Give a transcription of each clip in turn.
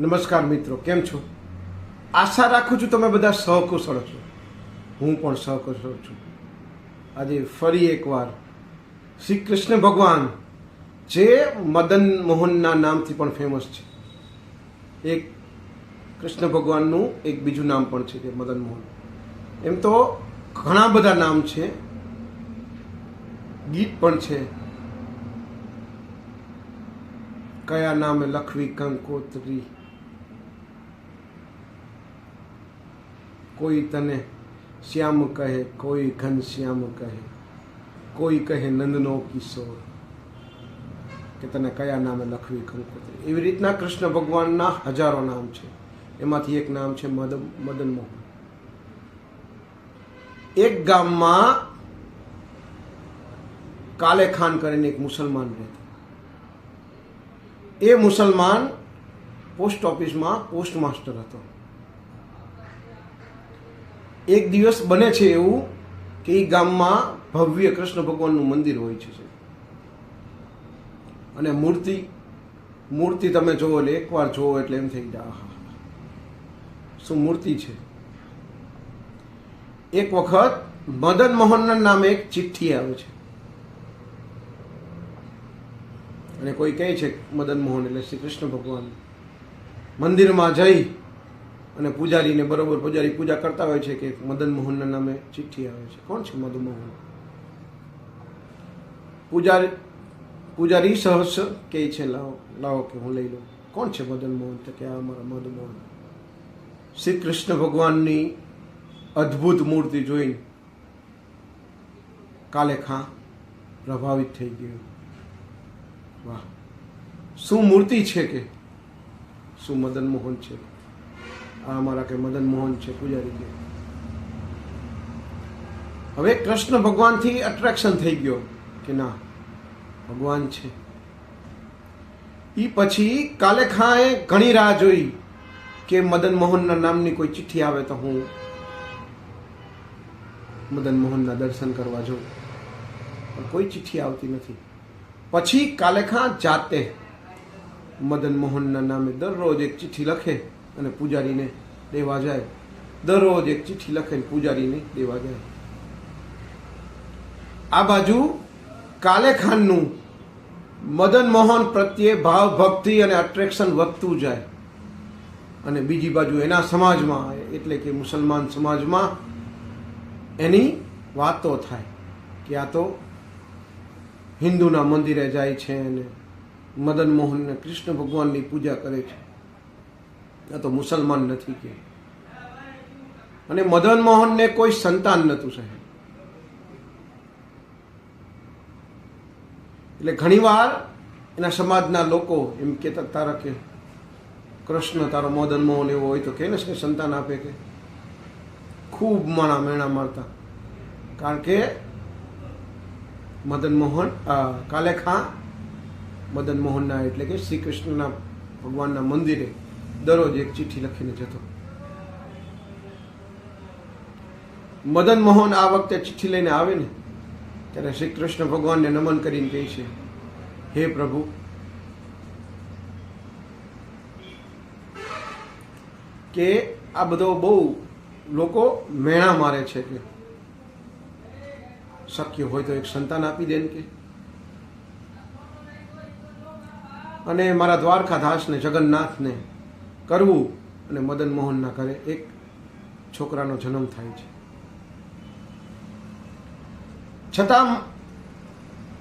નમસ્કાર મિત્રો, કેમ છો? આશા રાખું છું તમે બધા સહકુશળ છો. હું પણ સહકુશળ છું. આજે ફરી એકવાર શ્રી કૃષ્ણ ભગવાન જે મદન મોહનના નામથી પણ ફેમસ છે. એક કૃષ્ણ ભગવાનનું એક બીજું નામ પણ છે કે મદન મોહન. એમ તો ઘણા બધા નામ છે. ગીત પણ છે. કયા નામે લખવી, કંકોત્રી કોઈ તને શ્યામ કહે, કોઈ ઘનશ્યામ કહે, કોઈ કહે નંદનો કિશોર કે તને કયા નામે લખવી કંકોત્રી? એવી રીતના કૃષ્ણ ભગવાનના હજારો નામ છે. એમાંથી એક નામ છે મદન મદન મોહન. એક ગામમાં કાલે ખાન કરીને એક મુસલમાન રહેતો. એ મુસલમાન પોસ્ટ ઓફિસમાં પોસ્ટ માસ્ટર હતો. એક દિવસ બને છે એવું કે એ ગામમાં ભવ્ય કૃષ્ણ ભગવાનનું મંદિર હોય છે અને મૂર્તિ મૂર્તિ તમે જોવો એટલે એકવાર જોવો એટલે એમ થઈ જાય, આહા. શું મૂર્તિ છે? એક વખત મદન મોહનના નામે એક ચિઠ્ઠી આવે છે. અને કોઈ કહે છે મદન મોહન એટલે શ્રી કૃષ્ણ ભગવાન. મંદિરમાં જઈ અને પૂજારીને બરોબર પૂજારી પૂજા કરતા હોય છે કે મદન મોહનના નામે ચિઠ્ઠી આવે છે? કોણ છે મદન મોહન? પૂજારી પૂજારી સહસ કે છે, લાવો લાવો કે હું લઈ લઉં. કોણ છે મદન મોહન? તો કે આ અમારા મદન મોહન. શ્રી કૃષ્ણ ભગવાનની અદ્ભુત મૂર્તિ જોઈ કાલે ખાં પ્રભાવિત થઈ ગયું. વાહ. શું મૂર્તિ છે કે? શું મદન મોહન છે? આ અમારા કે મદન મોહન છે, પૂજારી કે હવે કૃષ્ણ ભગવાનથી અટ્રેક્શન થઈ ગયો કે ના? ભગવાન છે. એ પછી કાલે ખાએ ઘણી રાહ જોઈ કે મદન મોહનના નામની કોઈ ચિઠ્ઠી આવે તો હું મદન મોહનના દર્શન કરવા જાઉં. પણ કોઈ ચિઠ્ઠી આવતી નથી. પછી કાલેખા જાતે મદન મોહનના નામે દરરોજ એક ચિઠ્ઠી લખે. અને પૂજારીને દેવા જાય. દરરોજ એક ચિઠ્ઠી લખે પૂજારીને દેવા જાય. આ બાજુ કાલેખાનનું મદન મોહન પ્રત્યે ભાવ, ભક્તિ અને અટ્રેક્શન વધતું જાય. અને બીજી બાજુ એના સમાજમાં, એટલે કે મુસલમાન સમાજમાં એની વાતો થાય કે આ તો હિન્દુના મંદિરે જાય છે અને મદન મોહનને કૃષ્ણ ભગવાનની પૂજા કરે છે. આ તો મુસલમાન નથી કે. અને મદન મોહનને કોઈ સંતાન નહોતું સાહેબ. એટલે ઘણીવાર એના સમાજના લોકો એમ કહેતા તારા કે, કૃષ્ણ તારો મદન મોહન એવો હોય તો કે ને સંતાન આપે કે. ખૂબ માણા મેણા મારતા. કારણ કે મદન મોહન કાલે ખાં મદન મોહનના એટલે કે શ્રી કૃષ્ણના ભગવાનના મંદિરે દરરોજ એક ચિઠ્ઠી લખીને જતો. મદન મોહન આ વખતે ચિઠ્ઠી લઈને આવે ને ત્યારે શ્રી કૃષ્ણ ભગવાનને નમન કરીને કહે છે, હે પ્રભુ, કે આ બધો બહુ લોકો મેણા મારે છે કે? શક્ય હોય તો એક સંતાન આપી દે ને કે? અને મારા દ્વારકાધાસને જગન્નાથને કરવું અને મદન મોહનના ઘરે એક છોકરાનો જન્મ થાય છે. છતાં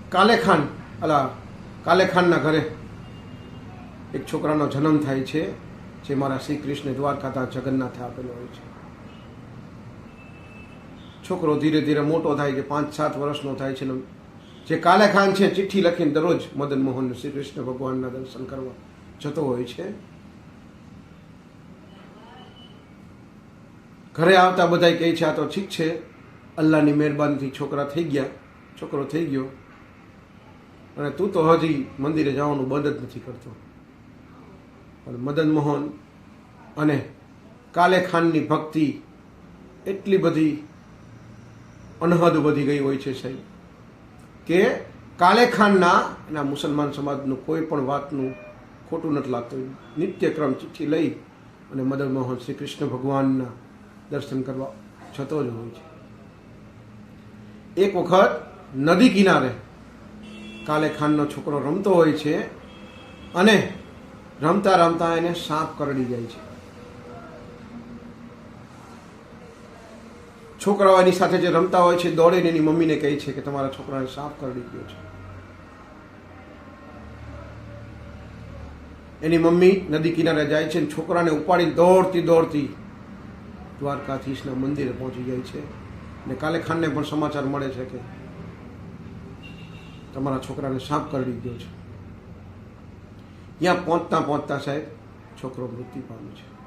કાલેખાન અલા કાલેખાનના ઘરે એક છોકરાનો જન્મ થાય છે, જે મારા શ્રી કૃષ્ણ દ્વારકાતા જગન્નાથે આપેલો હોય છે. છોકરો ધીરે ધીરે મોટો થાય છે પાંચ સાત વર્ષનો થાય છે જે કાલેખાન છે, ચિઠ્ઠી લખીને દરરોજ મદન મોહન શ્રી કૃષ્ણ ભગવાનના દર્શન કરવા જતો હોય છે. ઘરે આવતા બધા કહે છે, આ તો ઠીક છે. અલ્લાહની મહેરબાનીથી છોકરા થઈ ગયા. છોકરો થઈ ગયો. અને તું તો હજી મંદિરે જવાનું બંધ જ નથી કરતો. પણ મદન મોહન અને કાલે ખાનની ભક્તિ એટલી બધી અનહદ વધી ગઈ હોય છે સાહેબ, કે કાલે ખાનના એના મુસલમાન સમાજનું કોઈ પણ વાતનું ખોટું નથી લાગતું. નિત્યક્રમ ચિઠ્ઠી લઈ અને મદન મોહન શ્રી કૃષ્ણ ભગવાનના દર્શન કરવા જતો જ હોય છે. એક વખત નદી કિનારે કાલે ખાનનો છોકરો રમતો હોય છે અને રમતા રમતા એને સાપ કરડી જાય છે. છોકરાઓ એની સાથે જે રમતા હોય છે, દોડીને એની મમ્મીને કહે છે કે તમારા છોકરાને સાપ કરડી ગયો છે. એની મમ્મી નદી કિનારે જાય છે છોકરાને ઉપાડી દોડતી દોડતી દ્વારકાધીશના મંદિરે પહોંચી જાય છે. ને કાલે ખાનને પણ સમાચાર મળે છે કે તમારા છોકરાને સાપ કરડી ગયો છે. ત્યાં પહોંચતા પહોંચતા સાહેબ છોકરો મૃત્યુ પામ્યો છે.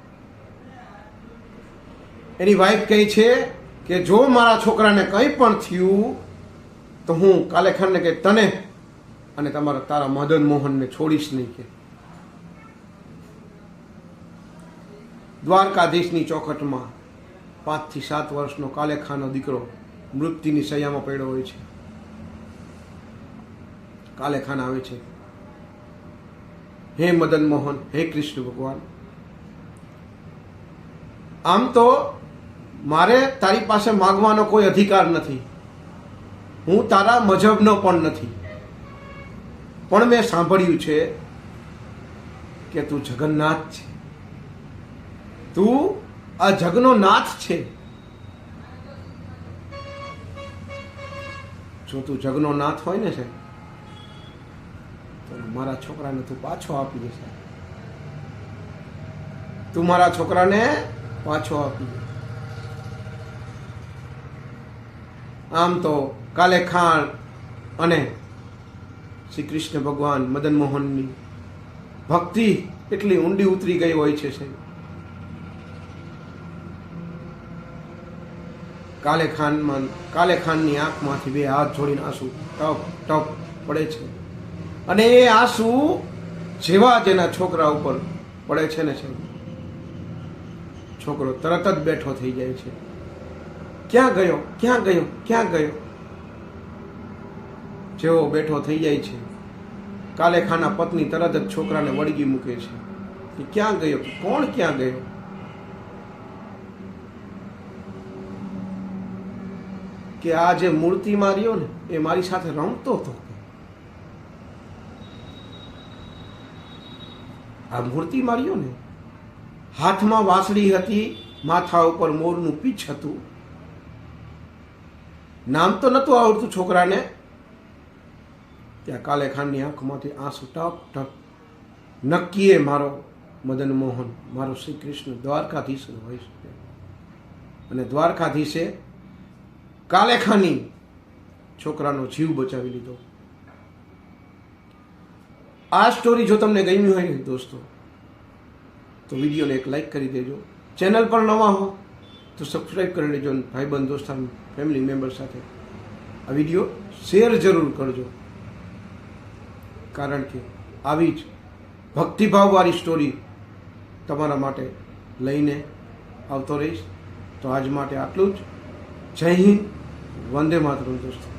એની વાઈફ કહે છે કે જો મારા છોકરાને કંઈ પણ થયું, તો હું કાલે ખાનને કે તને અને તમારા તારા મદન મોહનને છોડીશ નહીં કે. દ્વારકાધીશની ચોખટમાં પાંચથી સાત વર્ષનો કાલેખાનો દીકરો મૃત્યુની સૈયામાં પડ્યો હોય છે. કાલેખાન આવે છે. હે મદન મોહન, હે કૃષ્ણ ભગવાન. આમ તો મારે તારી પાસે માગવાનો કોઈ અધિકાર નથી. હું તારા મજબનો પણ નથી. પણ મેં સાંભળ્યું છે કે તું જગન્નાથ છે. તું આ જગનો નાથ છે. જો તું જગનો નાથ હોય ને છે, તો મારા છોકરાને તું પાછો આપી દેશે તું મારા છોકરાને પાછો આપી દે. આમ તો કાલે ખાણ અને શ્રી કૃષ્ણ ભગવાન મદન મોહનની ભક્તિ એટલી ઊંડી ઉતરી ગઈ હોય છે સાહેબ. કાલે ખાનમાં કાલે ખાનની આંખમાંથી બે હાથ જોડીને આંસુ ટપ ટપ પડે છે. અને એ આંસુ જેવા જ એના છોકરા ઉપર પડે છે ને છે છોકરો તરત જ બેઠો થઈ જાય છે. ક્યાં ગયો? ક્યાં ગયો? ક્યાં ગયો? જેવો બેઠો થઈ જાય છે. કાલે ખાના પત્ની તરત જ છોકરાને વળગી મૂકે છે. કે ક્યાં ગયો? કોણ ક્યાં ગયો? કે આ જે મૂર્તિ માર્યો ને, એ મારી સાથે રમતો હતો. આ મૂર્તિ માર્યો ને, હાથમાં વાંસળી હતી, માથા ઉપર મોરનું પીછ હતું. નામ તો નહોતું આવડતું છોકરાને. ત્યાં કાલે ખાનની આંખમાંથી આંસુ ટપ ટપ. નક્કીએ મારો મદન મોહન મારો શ્રી કૃષ્ણ દ્વારકાધીશ શકે અને દ્વારકાધીશે કાલેખાની છોકરાનો જીવ બચાવી લીધો. આ સ્ટોરી જો તમને ગમી હોય ને દોસ્તો, તો વિડીયોને એક લાઈક કરી દેજો. ચેનલ પર નવા હો, તો સબસ્ક્રાઈબ કરી લેજો ભાઈબંધ દોસ્તાર ફેમિલી મેમ્બર સાથે આ વીડિયો શેર જરૂર કરજો. કારણ કે આવી જ ભક્તિભાવવાળી સ્ટોરી તમારા માટે લઈને આવતો રહીશ. તો આજ માટે આટલું જ. જય હિન્દ. વંદે માતરમ દોસ્તો.